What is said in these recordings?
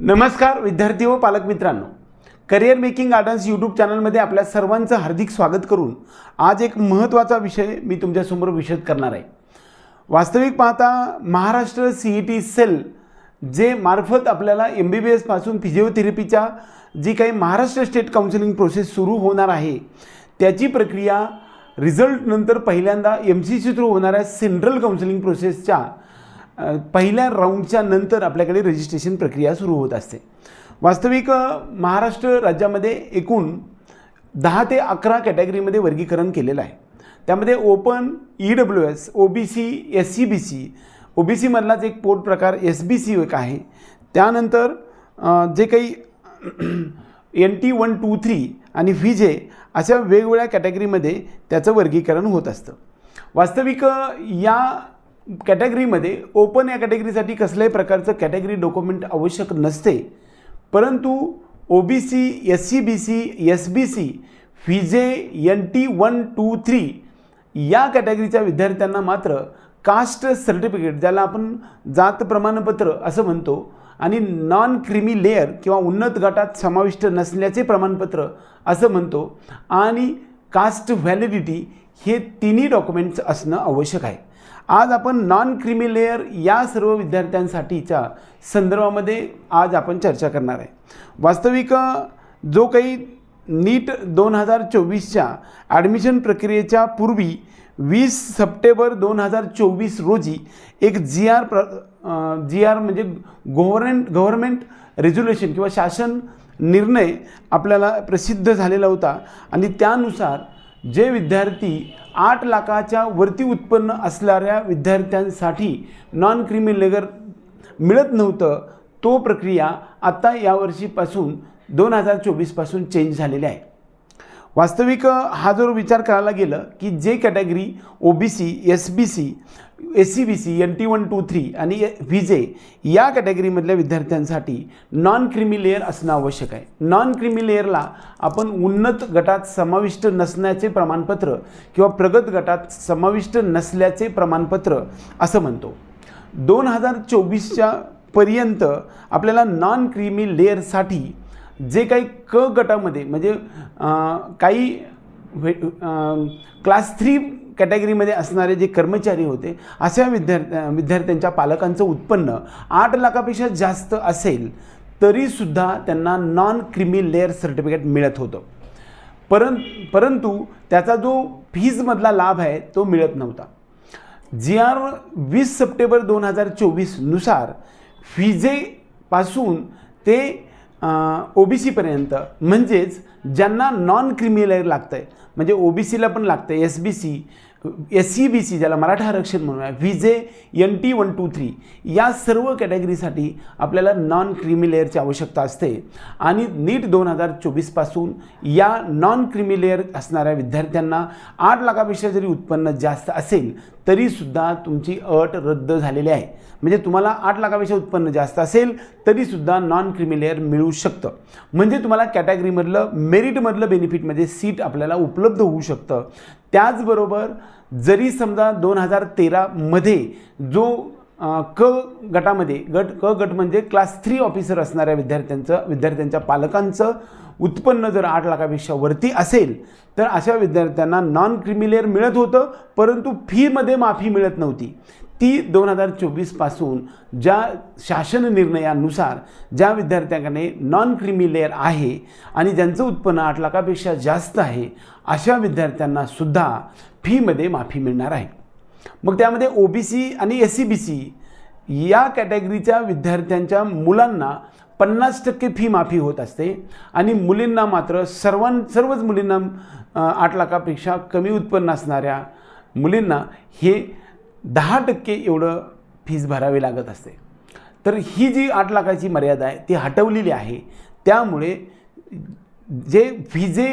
नमस्कार विद्यार्थी व पालक मित्रांनो. करिअर मेकिंग गार्डन्स यूट्यूब चॅनलमध्ये आपल्या सर्वांचं हार्दिक स्वागत करून आज एक महत्त्वाचा विषय मी तुमच्यासमोर विशद करणार आहे. वास्तविक पाहता Maharashtra C E T cell जे मार्फत आपल्याला एम बी बी एसपासून फिजिओथेरपीच्या जी काही महाराष्ट्र स्टेट काउन्सिलिंग प्रोसेस सुरू होणार आहे त्याची प्रक्रिया रिझल्टनंतर पहिल्यांदा एम सी सी थ्रू होणाऱ्या सेंट्रल काउन्सिलिंग प्रोसेसच्या पहिल्या राऊंडच्या नंतर आपल्याकडे रजिस्ट्रेशन प्रक्रिया सुरू होत असते. वास्तविक महाराष्ट्र राज्यामध्ये एकूण दहा ते अकरा कॅटेगरीमध्ये वर्गीकरण केलेलं आहे. त्यामध्ये open E W S O B C S C B C O B सीमधलाच एक पोट प्रकार एस बी सी एक आहे. त्यानंतर जे काही N T one two three आणि व्ही जे अशा वेगवेगळ्या कॅटेगरीमध्ये त्याचं वर्गीकरण होत असतं. वास्तविक या कॅटेगरीमध्ये ओपन या कॅटेगरीसाठी कसल्याही प्रकारचं कॅटेगरी डॉक्युमेंट आवश्यक नसते. परंतु O B C S C B C S B C VJ N T one two three या कॅटेगरीच्या विद्यार्थ्यांना मात्र कास्ट सर्टिफिकेट ज्याला आपण जात प्रमाणपत्र असं म्हणतो आणि नॉन क्रिमी लेअर किंवा उन्नत गटात समाविष्ट नसल्याचे प्रमाणपत्र असं म्हणतो आणि कास्ट व्हॅलिडिटी हे तिन्ही डॉक्युमेंट्स असणं आवश्यक आहे. आज आपण नॉन क्रिमी लेअर या सर्व विद्यार्थ्यांसाठीच्या संदर्भामध्ये आज आपण चर्चा करणार आहे. वास्तविक जो काही नीट दोन हजार चोवीसच्या ॲडमिशन प्रक्रियेच्या पूर्वी वीस सप्टेंबर दोन हजार चोवीस रोजी एक जी आर प्र जी आर म्हणजे गव्हर्मेंट गव्हर्मेंट रेझोल्युशन किंवा शासन निर्णय आपल्याला प्रसिद्ध झालेला होता. आणि त्यानुसार जे विद्यार्थी आठ लाखाच्या वरती उत्पन्न असणाऱ्या विद्यार्थ्यांसाठी नॉन क्रिमी लेगर मिळत नव्हतं तो प्रक्रिया आत्ता यावर्षीपासून दोन हजार चोवीसपासून चेंज झालेली आहे. वास्तविक हा जर विचार करायला गेलं की जे category O B C S B C S C B C N T one two three आणि व्ही जे या कॅटेगरीमधल्या विद्यार्थ्यांसाठी नॉन क्रिमी लेअर असणं आवश्यक आहे. नॉन क्रिमी लेअरला आपण उन्नत गटात समाविष्ट नसण्याचे प्रमाणपत्र किंवा प्रगत गटात समाविष्ट नसल्याचे प्रमाणपत्र असं म्हणतो. दोन हजार चोवीसच्या पर्यंत आपल्याला नॉन क्रिमी लेअरसाठी जे काही क गटामध्ये म्हणजे काही काही क्लास थ्री कॅटेगरीमध्ये असणारे जे कर्मचारी होते अशा विद्यार्थ्या विद्यार्थ्यांच्या पालकांचं उत्पन्न आठ लाखापेक्षा जास्त असेल तरीसुद्धा त्यांना नॉन क्रिमी लेअर सर्टिफिकेट मिळत होतं. परं परंतु त्याचा जो फीजमधला लाभ आहे तो मिळत नव्हता. जी आर वीस सप्टेंबर दोन हजार चोवीसनुसार फिजेपासून ते ओ बी सीपर्यंत म्हणजेच ज्यांना नॉन क्रिमिलेअर लागतं आहे म्हणजे ओ बी सीला पण लागतं आहे S B C S C B C ज्याला मराठा आरक्षण म्हणूया VJ N T one two three या सर्व कॅटेगरीसाठी आपल्याला नॉन क्रिमी लेअरची आवश्यकता असते. आणि नीट दोन हजार चोवीसपासून या नॉन क्रिमी लेअर असणाऱ्या विद्यार्थ्यांना आठ लाखापेक्षा जरी उत्पन्न जास्त असेल तरीसुद्धा तुमची अट रद्द झालेली आहे. म्हणजे तुम्हाला आठ लाखापेक्षा उत्पन्न जास्त असेल तरीसुद्धा नॉन क्रिमी लेअर मिळू शकतं. म्हणजे तुम्हाला कॅटेगरीमधलं मेरिटमधलं बेनिफिटमध्ये सीट आपल्याला उपलब्ध होऊ शकतं. त्याचबरोबर जरी समजा दोन हजार तेरामध्ये जो क गटामध्ये गट क गट म्हणजे क्लास थ्री ऑफिसर असणाऱ्या विद्यार्थ्यांचं विद्यार्थ्यांच्या पालकांचं उत्पन्न जर आठ लाखापेक्षा वरती असेल तर अशा विद्यार्थ्यांना नॉन क्रिमिलेअर मिळत होतं परंतु फीमध्ये माफी मिळत नव्हती. ती दोन हजार चोवीसपासून ज्या शासन निर्णयानुसार ज्या विद्यार्थ्यांकडे नॉन क्रिमी लेअर आहे आणि ज्यांचं उत्पन्न आठ लाखापेक्षा जास्त आहे अशा विद्यार्थ्यांना सुद्धा फीमध्ये माफी मिळणार आहे. मग त्यामध्ये ओ बी सी आणि एस सी बी सी या कॅटेगरीच्या विद्यार्थ्यांच्या मुलांना पन्नास टक्के फी माफी होत असते आणि मुलींना मात्र सर्वां सर्वच मुलींना आठ लाखापेक्षा कमी उत्पन्न असणाऱ्या मुलींना हे दहा टक्के एवढं फीज भरावी लागत असते. तर ही जी आठ लाखाची मर्यादा आहे ती हटवलेली आहे. त्यामुळे जे VJ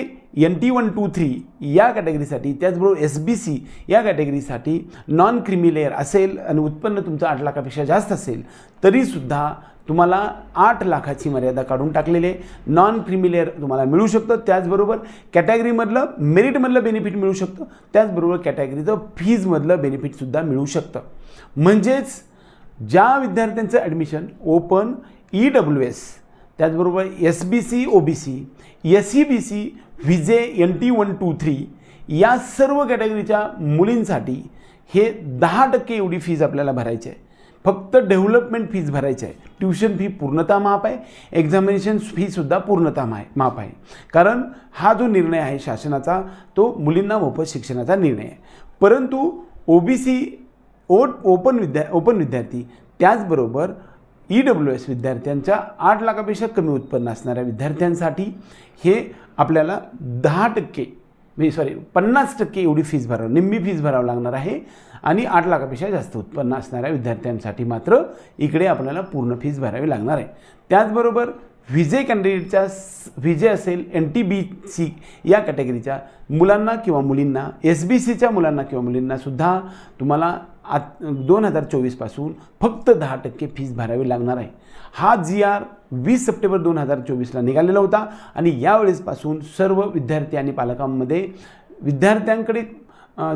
N T one two three या कॅटेगरीसाठी त्याचबरोबर एस बी सी या कॅटेगरीसाठी नॉन क्रिमिलेअर असेल आणि उत्पन्न तुमचं आठ लाखापेक्षा जास्त असेल तरीसुद्धा तुम्हाला आठ लाखाची मर्यादा काढून टाकलेली आहे. नॉन क्रिमी लेअर तुम्हाला मिळू शकतं. त्याचबरोबर कॅटेगरीमधलं मेरिटमधलं बेनिफिट मिळू शकतं. त्याचबरोबर कॅटेगरीचं फीजमधलं बेनिफिटसुद्धा मिळू शकतं. म्हणजेच ज्या विद्यार्थ्यांचं admission open E W S त्याचबरोबर S B C O B C S C B C VJ N T one two three या सर्व कॅटेगरीच्या मुलींसाठी हे दहा टक्के एवढी फीज आपल्याला भरायची आहे. फक्त डेव्हलपमेंट फीज भरायची आहे. ट्युशन फी पूर्णतः माफ आहे. एक्झामिनेशन फीसुद्धा पूर्णतः मा माफ आहे. कारण हा जो निर्णय आहे शासनाचा तो मुलींना मोफत शिक्षणाचा निर्णय आहे. परंतु O B C O open विद्या ओपन विद्यार्थी त्याचबरोबर ई डब्ल्यू एस विद्यार्थ्यांच्या आठ लाखापेक्षा कमी उत्पन्न असणाऱ्या विद्यार्थ्यांसाठी हे आपल्याला दहा टक्के मी सॉरी पन्नास टक्के एवढी फीज भरावं निम्मी फीज भरावं लागणार आहे आणि आठ लाखापेक्षा जास्त उत्पन्न असणाऱ्या विद्यार्थ्यांसाठी मात्र इकडे आपल्याला पूर्ण फीज भरावी लागणार आहे. त्याचबरोबर व्हिजे कॅन्डिडेटच्या व्हिजे असेल एन टी बी सी या कॅटेगरीच्या मुलांना किंवा मुलींना एस बी सीच्या मुलांना किंवा मुलींना सुद्धा तुम्हाला आत दोन हजार चोवीसपासून फक्त दहा टक्के फीज भरावी लागणार आहे. हा जी आर वीस सप्टेंबर दोन हजार चोवीसला निघालेला होता आणि यावेळेसपासून सर्व विद्यार्थी आणि पालकांमध्ये विद्यार्थ्यांकडे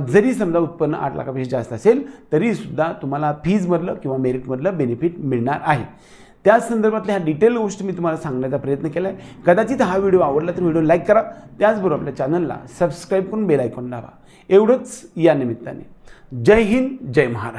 जरी समजा उत्पन्न आठ लाखापेक्षा जास्त असेल तरीसुद्धा तुम्हाला फीजमधलं किंवा मेरिटमधलं बेनिफिट मिळणार आहे. त्या संदर्भातल्या ह्या डिटेल गोष्टी मी तुम्हाला सांगण्याचा प्रयत्न केला आहे कदाचित हा व्हिडिओ आवडला तर व्हिडिओ लाईक करा. त्याचबरोबर आपल्या चॅनलला सबस्क्राईब करून बेल आयकॉन दाबा. एवढंच या निमित्ताने. जय हिंद जय महाराष्ट्र.